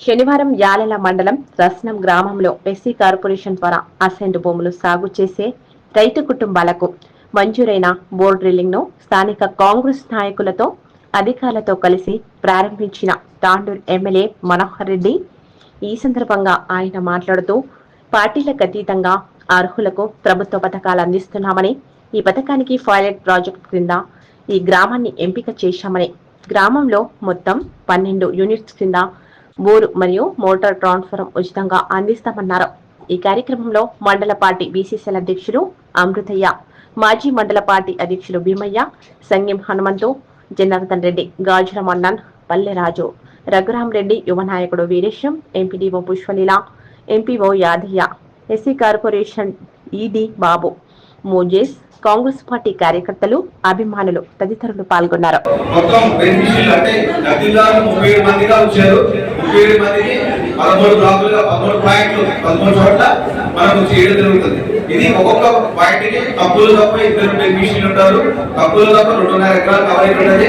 శనివారం యాలెల మండలం రస్నం గ్రామంలో ఎస్సీ కార్పొరేషన్ ద్వారా అసెంట్ భూములు సాగు చేసే రైతు కుటుంబాలకు మంజూరైన బోర్ డ్రిల్లింగ్ను స్థానిక కాంగ్రెస్ నాయకులతో అధికారులతో కలిసి ప్రారంభించిన తాండూర్ ఎమ్మెల్యే మనోహర్ రెడ్డి. ఈ సందర్భంగా ఆయన మాట్లాడుతూ పార్టీలకు అతీతంగా అర్హులకు ప్రభుత్వ పథకాలు అందిస్తున్నామని ఈ పథకానికి పైలట్ ప్రాజెక్ట్ క్రింద ఈ గ్రామాన్ని ఎంపిక చేశామని గ్రామంలో మొత్తం పన్నెండు యూనిట్స్ కింద బోరు మరియు మోటార్ ట్రాన్స్ఫరం ఉచితంగా అందిస్తామన్నారు. ఈ కార్యక్రమంలో మండల పార్టీ బీసీసీఎల్ అధ్యక్షులు అమృతయ్య మాజీ మండల పార్టీ అధ్యక్షులు భీమయ్య సంగీం హనుమంతు జనార్దన్ రెడ్డి గాజుల మన్నన్ పల్లెరాజు రఘురాం రెడ్డి యువ నాయకుడు Veeresham MPDO Pushpaleela MPO Yadaiah SC corporation ED Babu Moses Congress party కార్యకర్తలు అభిమానులు తదితరులు పాల్గొన్నారు. మొత్తం అంటే మందిగా వచ్చారు ముప్పై ఏడు మందికి పదమూడు బ్లాకులుగా పదమూడు పాయింట్లు పదమూడు చోట్ల మనకు చేయడం జరుగుతుంది. ఇది ఒక్కొక్క పాయింట్కి తప్పులు తప్ప ఇద్దరు టెక్నీషియన్లు ఉంటారు. తప్పులు తప్ప రెండున్నర ఎకరాలు కవర్ ఉంటుంది.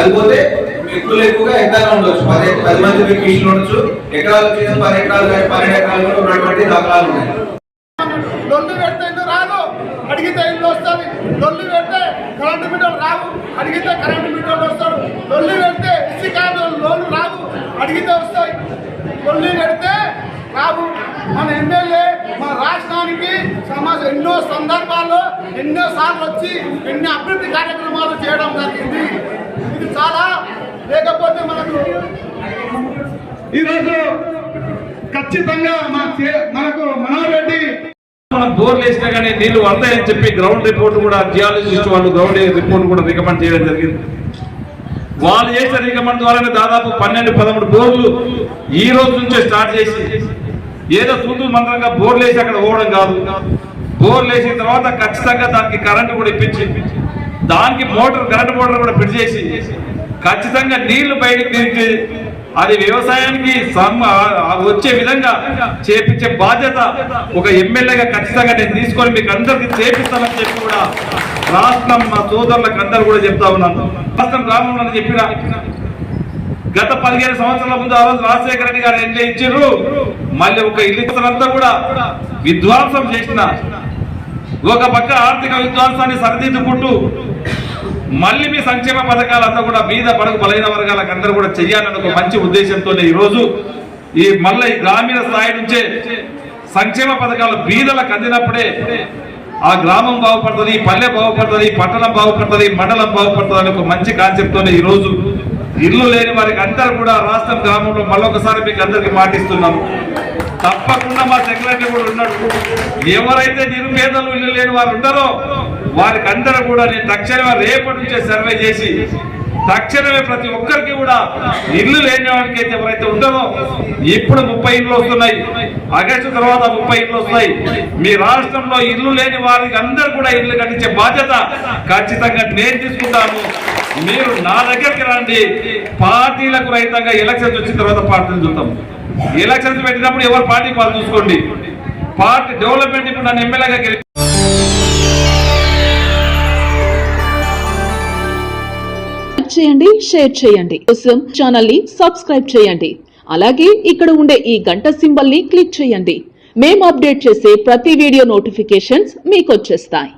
అయిపోతే అది ఎక్కువ ఎక్కువగా ఎకరాలు ఉండొచ్చు. పది పది మంది బెనిఫిషియల్ ఉండొచ్చు. ఎకరాలు వచ్చేసి పది ఎకరాలు కానీ పన్నెండు ఎకరాలు కూడా ఉన్నటువంటి దాఖలాలు ఉన్నాయి. లొల్లి పెడితే రాదు అడిగితే ఇల్లు వస్తుంది లొల్లి పెడితే కరెంటు మీటర్లు రావు అడిగితే కరెంటు మీటర్లు వస్తారు లొల్లి పెడితే ఇసి కాదు లోన్లు రావు అడిగితే వస్తాయి లొల్లి పెడితే రావు మన ఎమ్మెల్యే మన రాష్ట్రానికి సమాజ ఎన్నో సందర్భాల్లో ఎన్నో సార్లు వచ్చి ఎన్నో అభివృద్ధి కార్యక్రమాలు చేయడం జరిగింది. ఇది చాలా లేకపోతే మనకు ఈరోజు ఖచ్చితంగా చే- మనకు మనోహర్ రెడ్డి మనం బోర్లు వేసినా కానీ నీళ్ళు వస్తాయని చెప్పి గ్రౌండ్ రిపోర్ట్ కూడా జియాలజిస్ట్ వాళ్ళు గ్రౌండ్ రిపోర్ట్ కూడా రికమెండ్ చేయడం జరిగింది. వాళ్ళు చేసిన రికమెండ్ ద్వారానే దాదాపు పన్నెండు పదమూడు బోర్లు ఈ రోజు నుంచే స్టార్ట్ చేసి ఏదో తూతూ మంత్రంగా బోర్లు వేసి అక్కడ పోవడం కాదు. బోర్లు వేసిన తర్వాత ఖచ్చితంగా దానికి కరెంటు కూడా ఇప్పించి దానికి మోటార్ కరెంటు మోటార్ కూడా ఫిట్ చేసి ఖచ్చితంగా నీళ్ళు బయటకు తిరిగి అది వ్యవసాయానికి వచ్చే విధంగా చేపించే బాధ్యత ఒక ఎమ్మెల్యేగా ఖచ్చితంగా నేను తీసుకొని మీకు అందరికి చేపిస్తానని చెప్పి కూడా రాష్ట్రం మా సోదరులకు అందరు కూడా చెప్తా ఉన్నాను. రాష్ట్రం గ్రామంలో అని చెప్పిన గత పదిహేను సంవత్సరాల ముందు ఆ రోజు రాజశేఖర రెడ్డి గారు ఎన్ని ఇచ్చారు. మళ్ళీ ఒక ఇల్లు అంతా కూడా విధ్వంసం చేసిన ఒక పక్క ఆర్థిక విధ్వంసాన్ని సరిదిద్దుకుంటూ మళ్ళీ మీ సంక్షేమ పథకాలంతా కూడా బీద పడకు బలైన వర్గాలకు అందరూ కూడా చెయ్యాలని ఒక మంచి ఉద్దేశంతోనే ఈరోజు ఈ మళ్ళీ ఈ గ్రామీణ స్థాయి నుంచే సంక్షేమ పథకాలు బీదలకు అందినప్పుడే ఆ గ్రామం బాగుపడుతుంది పల్లె బాగుపడుతుంది పట్టణం బాగుపడుతుంది మండలం బాగుపడుతుంది అని ఒక మంచి కాన్సెప్ట్తోనే ఈరోజు ఇల్లు లేని వారికి అందరు కూడా రాష్ట్రం గ్రామంలో మళ్ళొకసారి మీకు అందరికి మాటిస్తున్నాము. తప్పకుండా మా సెక్రటరీ కూడా ఉన్నాడు. ఎవరైతే నిరుపేదలు ఇల్లు లేని వారు ఉన్నారో వారికి అందరూ కూడా నేను తక్షణమే రేపటి నుంచే సర్వే చేసి తక్షణమే ప్రతి ఒక్కరికి కూడా ఇల్లు లేని వారికి అయితే ఎవరైతే ఉండదో ఇప్పుడు ముప్పై ఇళ్ళు వస్తున్నాయి. ఆగస్టు తర్వాత ముప్పై ఇళ్ళు వస్తాయి మీ రాష్ట్రంలో ఇల్లు లేని వారికి అందరూ కూడా ఇల్లు కట్టించే బాధ్యత ఖచ్చితంగా నేను తీసుకుంటాను. మీరు నా దగ్గరికి రండి. పార్టీలకు రహితంగా ఎలక్షన్స్ వచ్చిన తర్వాత పార్టీలు చూద్దాం. ఎలక్షన్స్ పెట్టినప్పుడు ఎవరు పార్టీ వాళ్ళు చూసుకోండి. పార్టీ డెవలప్మెంట్ ఇప్పుడు నన్ను ఎమ్మెల్యేగా గెలి చేయండి షేర్ చేయండి. కోసం ఛానల్ని సబ్స్క్రైబ్ చేయండి. అలాగే ఇక్కడ ఉండే ఈ గంట సింబల్ని క్లిక్ చేయండి. మేము అప్డేట్ చేసే ప్రతి వీడియో నోటిఫికేషన్స్ మీకు వచ్చేస్తాయి.